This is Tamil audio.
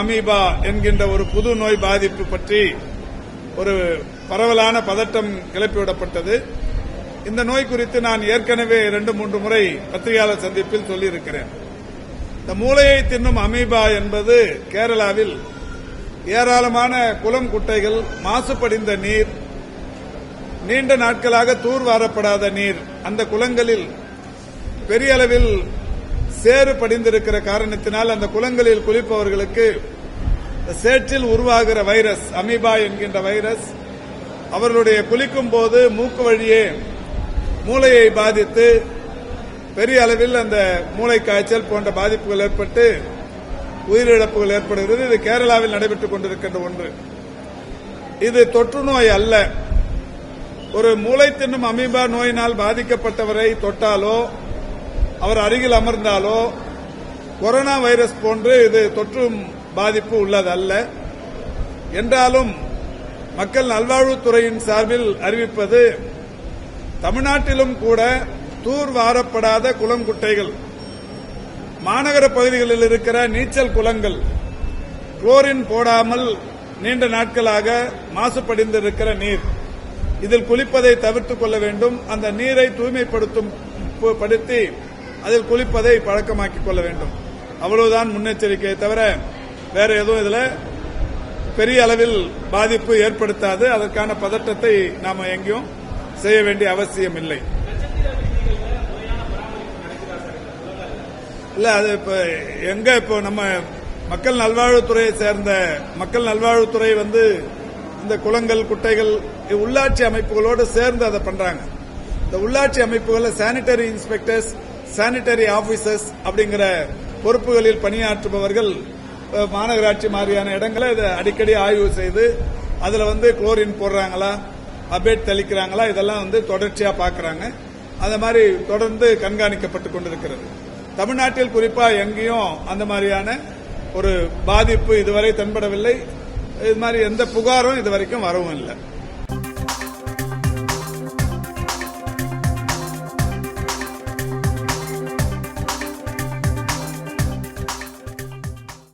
அமீபா என்கின்ற ஒரு புது நோய் பாதிப்பு பற்றி ஒரு பரவலான பதட்டம் கிளப்பிவிடப்பட்டது. இந்த நோய் குறித்து நான் ஏற்கனவே இரண்டு மூன்று முறை பத்திரிகையாளர் சந்திப்பில் சொல்லியிருக்கிறேன். இந்த மூளையை தின்னும் அமீபா என்பது கேரளாவில் ஏராளமான குளம் குட்டைகள் மாசுபடிந்த நீர் நீண்ட நாட்களாக தூர்வாரப்படாத நீர் அந்த குளங்களில் பெரிய அளவில் சேறு படிந்திருக்கிற காரணத்தினால் அந்த குளங்களில் குளிப்பவர்களுக்கு சேற்றில் உருவாகிற வைரஸ் அமீபா என்கின்ற வைரஸ் அவர்களுடைய குளிக்கும் போது மூக்கு வழியே மூளையை பாதித்து பெரிய அளவில் அந்த மூளை காய்ச்சல் போன்ற பாதிப்புகள் ஏற்பட்டு உயிரிழப்புகள் ஏற்படுகிறது. இது கேரளாவில் நடைபெற்றுக் கொண்டிருக்கின்ற ஒன்று. இது தொற்று நோய் அல்ல. ஒரு மூளை தின்னும் அமீபா நோயினால் பாதிக்கப்பட்டவரை தொட்டாலோ அவர் அருகில் அமர்ந்தாலோ கொரோனா வைரஸ் போன்று இது தொற்றும் பாதிப்பு உள்ளதல்ல. என்றாலும் மக்கள் நல்வாழ்வுத்துறையின் சார்பில் அறிவிப்பது தமிழ்நாட்டிலும் கூட தூர்வாரப்படாத குளம் குட்டைகள் மாநகர பகுதிகளில் இருக்கிற நீச்சல் குளங்கள் குளோரின் போடாமல் நீண்ட நாட்களாக மாசுபடிந்திருக்கிற நீர். இதில் குளிப்பதை தவிர்த்துக் கொள்ள வேண்டும். அந்த நீரை தூய்மைப்படுத்தும் படுத்தி அதில் குளிப்பதை பழக்கமாக்கிக் கொள்ள வேண்டும். அவ்வளவுதான் முன்னெச்சரிக்கையை தவிர வேற எதுவும் இதுல பெரிய அளவில் பாதிப்பு ஏற்படுத்தாது. அதற்கான பதட்டத்தை நாம எங்கேயும் செய்ய வேண்டிய அவசியம் இல்லை. இல்ல அது இப்ப எங்க இப்போ நம்ம மக்கள் நல்வாழ்வுத்துறையை சேர்ந்த மக்கள் நல்வாழ்வுத்துறை வந்து இந்த குளங்கள் குட்டைகள் உள்ளாட்சி அமைப்புகளோடு சேர்ந்து அதை பண்றாங்க. இந்த உள்ளாட்சி அமைப்புகளில் சானிட்டரி இன்ஸ்பெக்டர்ஸ் சானிட்டரி ஆபீசர்ஸ் அப்படிங்கிற பொறுப்புகளில் பணியாற்றுபவர்கள் மாநகராட்சி மாதிரியான இடங்களை இதை அடிக்கடி ஆய்வு செய்து அதுல வந்து குளோரின் போடுறாங்களா அபேட் தெளிக்கிறாங்களா இதெல்லாம் வந்து தொடர்ச்சியா பார்க்குறாங்க அந்த மாதிரி தொடர்ந்து கண்காணிக்கப்பட்டு கொண்டிருக்கிறது. தமிழ்நாட்டில் குறிப்பா எங்கேயும் அந்த மாதிரியான ஒரு பாதிப்பு இதுவரை தென்படவில்லை. இது மாதிரி எந்த புகாரும் இதுவரைக்கும் வரவும் இல்லை.